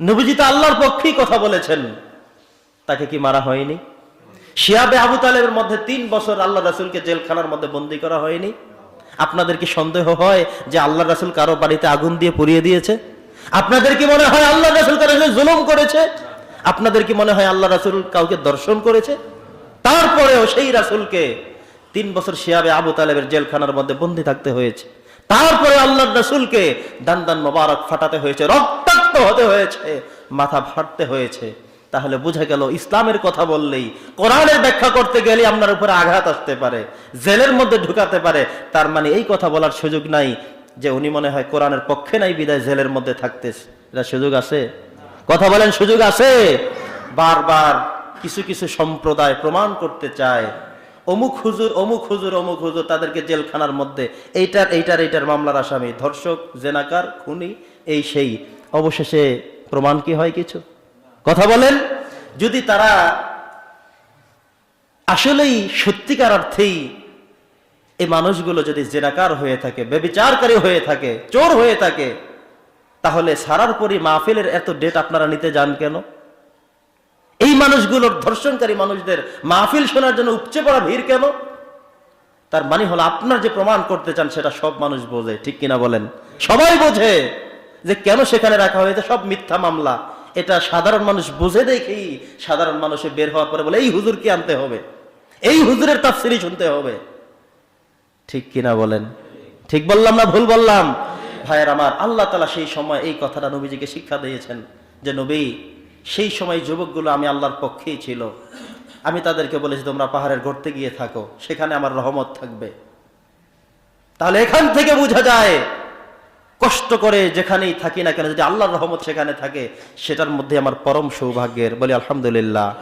নবীজি তো আল্লাহর পক্ষেই কথা বলেছেন। তাকে কি মারা হয়নি? শিয়াবে আবু তালেবের মধ্যে তিন বছর আল্লাহ রাসুলকে জেলখানার মধ্যে বন্দি করা হয়নি। আপনাদের কি সন্দেহ হয় যে আল্লাহ রাসুল কারও বাড়িতে আগুন দিয়ে পুড়িয়ে দিয়েছে? আপনাদের কি মনে হয় আল্লাহ রাসুল কারও জুলুম করেছে? আপনাদের কি মনে হয় আল্লাহ রাসুল কাউকে দর্শন করেছে? তারপরেও সেই রাসুলকে তিন বছর শিয়াবে আবু তালেবের জেলখানার মধ্যে বন্দি থাকতে হয়েছে। তারপরে আল্লাহ রাসুলকে দান দান মোবারক ফাটাতে হয়েছে। রক্তাক্ত হতে হয়েছে, মাথা ফাটতে হয়েছে। তাহলে বুঝা গেল, ইসলামের কথা বললেই, কোরআনের ব্যাখ্যা করতে গেলে আপনার উপরে আঘাত আসতে পারে, জেলের মধ্যে ঢুকাতে পারে। তার মানে এই কথা বলার সুযোগ নাই যে উনি মনে হয় কোরআনের পক্ষে নাই বিদায় জেলের মধ্যে থাকতে এটা সুযোগ আছে? কথা বলেন, সুযোগ আছে? বারবার কিছু কিছু সম্প্রদায় প্রমাণ করতে চায়। অমুক হুজুর অমুক হুজুর অমুক হুজুর তাদেরকে জেলখানার মধ্যে, এইটার এইটার এইটার মামলার আসামি, ধর্ষক, জেনাকার, খুনি, এই সেই। অবশেষে প্রমাণ কি হয় কিছু? কথা বলেন, যদি তারা আসলেই সত্যিকার অর্থেই এই মানুষগুলো যদি জেনাকার হয়ে থাকে, বেবিচারকারী হয়ে থাকে, চোর হয়ে থাকে, তাহলে সারার পরই মাহফিলের এত ডেট আপনারা নিতে যান কেন? এই মানুষগুলোর ধর্ষণকারী মানুষদের মাহফিল শোনার জন্য উপচে পড়া ভিড় কেন? তার মানে হলো আপনার যে প্রমাণ করতে চান, সেটা সব মানুষ বোঝে, ঠিক কিনা বলেন? সবাই বোঝে। যে কেন সেখানে রাখা হয়েছে সব মিথ্যা মামলা। এটা সাধারণ মানুষ বুঝে দেখেই সাধারণ মানুষে বের হওয়ার পরে বলে, এই হুজুর কি আনতে হবে। এই হুজুরের তাফসিরি শুনতে হবে। ঠিক কিনা বলেন? ঠিক বললাম না ভুল বললাম? ভাইয়ের আমার, আল্লাহ তালা সেই সময় এই কথাটা নবীজিকে শিক্ষা দিয়েছেন যে, নবী, সেই সময় যুবকগুলো আমি আল্লাহর পক্ষেই ছিল। আমি তাদেরকে বলেছি, তোমরা পাহাড়ের গড়তে গিয়ে থাকো। সেখানে আমার রহমত থাকবে। তাহলে এখান থেকে বোঝা যায় কষ্ট করে যেখানেই থাকি না কেন, যদি আল্লাহর রহমত সেখানে থাকে, সেটার মধ্যে আমার পরম সৌভাগ্যের। বলি, আলহামদুলিল্লাহ।